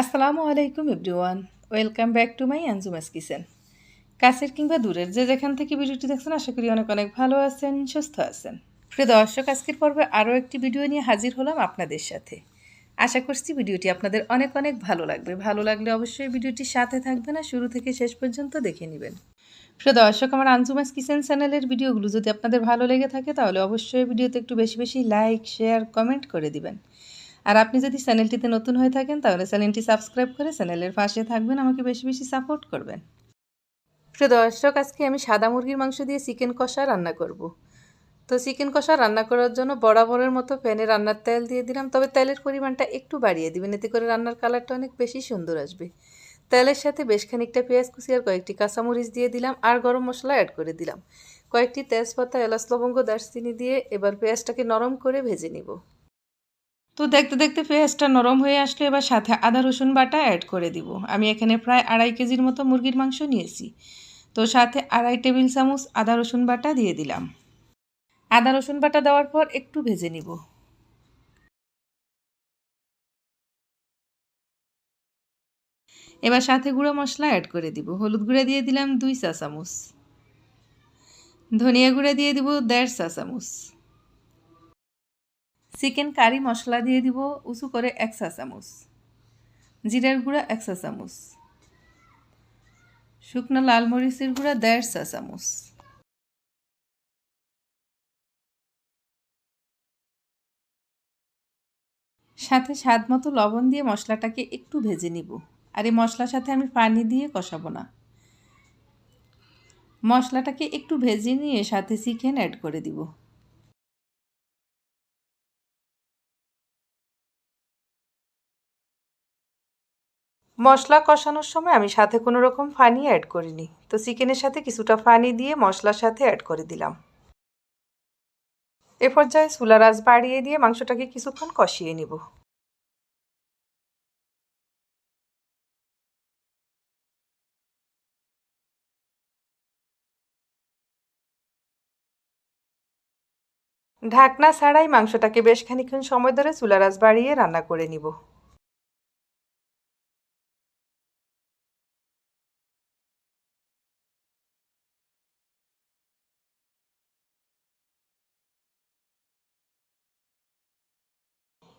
আসসালামু আলাইকুম everyone. Welcome back to my Anjuma's kitchen. কাছের কিংবা দূরের যে যেখান থেকে ভিডিওটি দেখছেন, আশা করি অনেক অনেক ভালো আছেন, সুস্থ আছেন। প্রিয় দর্শক, আজকের পর্বে আরও একটি ভিডিও নিয়ে হাজির হলাম আপনাদের সাথে। আশা করছি ভিডিওটি আপনাদের অনেক অনেক ভালো লাগবে। ভালো লাগলে অবশ্যই ভিডিওটির সাথে থাকবে না শুরু থেকে শেষ পর্যন্ত দেখে নেবেন। প্রিয় দর্শক, আমার আঞ্জুমাস কিচেন চ্যানেলের ভিডিওগুলো যদি আপনাদের ভালো লেগে থাকে, তাহলে অবশ্যই ভিডিওতে একটু বেশি বেশি লাইক, শেয়ার, কমেন্ট করে দিবেন। আর আপনি যদি চ্যানেলটিতে নতুন হয়ে থাকেন, তাহলে চ্যানেলটি সাবস্ক্রাইব করে চ্যানেলের পাশে থাকবেন, আমাকে বেশি বেশি সাপোর্ট করবেন। প্রিয় দর্শক, আজকে আমি সাদা মুরগির মাংস দিয়ে চিকেন কষা রান্না করব। তো চিকেন কষা রান্না করার জন্য বরাবরের মতো প্যানে রান্নার তেল দিয়ে দিলাম, তবে তেলের পরিমাণটা একটু বাড়িয়ে দিবেন, এতে করে রান্নার কালারটা অনেক বেশি সুন্দর আসবে। তেলের সাথে বেশ খানিকটা পেঁয়াজ কুচি আর কয়েকটি কাঁচামরিচ দিয়ে দিলাম, আর গরম মশলা অ্যাড করে দিলাম। কয়েকটি তেজপাতা, এলাচ, লবঙ্গ, দারচিনি দিয়ে এবার পেঁয়াজটাকে নরম করে ভেজে নিব। তো দেখতে দেখতে পেঁয়াজটা নরম হয়ে আসলে এবার সাথে আদা, রসুন বাটা অ্যাড করে দিব। আমি এখানে প্রায় আড়াই কেজির মতো মুরগির মাংস নিয়েছি। তো সাথে আড়াই টেবিল চামচ আদা, রসুন বাটা দিয়ে দিলাম। আদা, রসুন বাটা দেওয়ার পর একটু ভেজে নিব। এবার সাথে গুঁড়ো মশলা অ্যাড করে দিব। হলুদ গুঁড়া দিয়ে দিলাম দুই চা চামচ। ধনিয়া গুঁড়া দিয়ে দিব দেড় চা চামচ। চিকেন কারি মশলা দিয়ে দিব উঁচু করে এক চা চামচ। জিরার গুঁড়া এক চা চামচ। শুকনো লাল মরিচের গুঁড়া দেড় চা চামচ। সাথে স্বাদ মতো লবণ দিয়ে মশলাটাকে একটু ভেজে নিব। আর এই মশলার সাথে আমি পানি দিয়ে কষাবো না। মশলাটাকে একটু ভেজে নিয়ে সাথে চিকেন অ্যাড করে দিব। মশলা কষানোর সময় আমি সাথে কোনো রকম পানি অ্যাড করিনি। তো চিকেনের সাথে কিছুটা ফানি দিয়ে মশলার সাথে অ্যাড করে দিলাম। এ পর্যায়ে আঁচ বাড়িয়ে দিয়ে মাংসটাকে কিছুক্ষণ কষিয়ে নিব। ঢাকনা ছাড়াই মাংসটাকে বেশ খানিক্ষণ সময় ধরে চুলার আঁচ বাড়িয়ে রান্না করে নিব।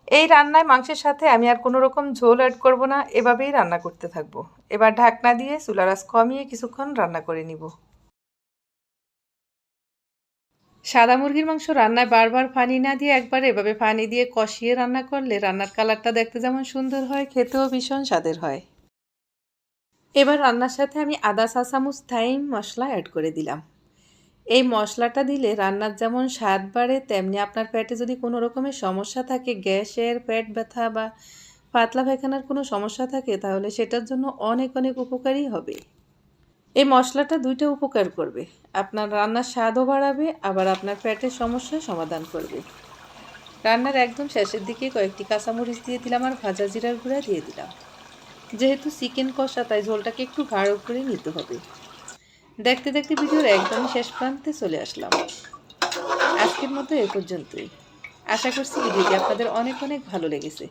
এই রান্নায় মাংসের সাথে আমি আর কোনো রকম ঝোল অ্যাড করব না, এভাবেই রান্না করতে থাকব। এবার ঢাকনা দিয়ে চুলার আঁচ কমিয়ে কিছুক্ষণ রান্না করে নিব। সাদা মুরগির মাংস রান্নায় বারবার পানি না দিয়ে একবার এভাবে পানি দিয়ে কষিয়ে রান্না করলে রান্নার কালারটা দেখতে যেমন সুন্দর হয়, খেতেও ভীষণ স্বাদের হয়। এবার রান্নার সাথে আমি আদা চামচ থাইম মশলা অ্যাড করে দিলাম। এই মশলাটা দিলে রান্নার যেমন স্বাদ বাড়ে, তেমনি আপনার পেটে যদি কোনো রকমের সমস্যা থাকে, গ্যাসের পেট ব্যথা বা পাতলা পায়খানার কোনো সমস্যা থাকে, তাহলে সেটার জন্য অনেক অনেক উপকারী হবে। এই মশলাটা দুইটা উপকার করবে। আপনার রান্নার স্বাদও বাড়াবে, আবার আপনার পেটের সমস্যার সমাধান করবে। রান্নার একদম শেষের দিকে কয়েকটি কাঁচামরিচ দিয়ে দিলাম আর ভাজা জিরার গুঁড়া দিয়ে দিলাম। যেহেতু চিকেন কষা, তাই ঝোলটাকে একটু গাঢ় করে নিতে হবে। দেখতে দেখতে ভিডিওর একদমই শেষ প্রান্তে চলে আসলাম। আজকের মতো এ পর্যন্তই। আশা করছি ভিডিওটি আপনাদের অনেক অনেক ভালো লেগেছে।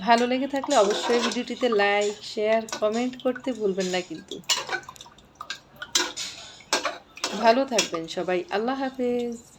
ভালো লেগে থাকলে অবশ্যই ভিডিওটিতে লাইক, শেয়ার, কমেন্ট করতে ভুলবেন না কিন্তু। ভালো থাকবেন সবাই। আল্লাহ হাফেজ।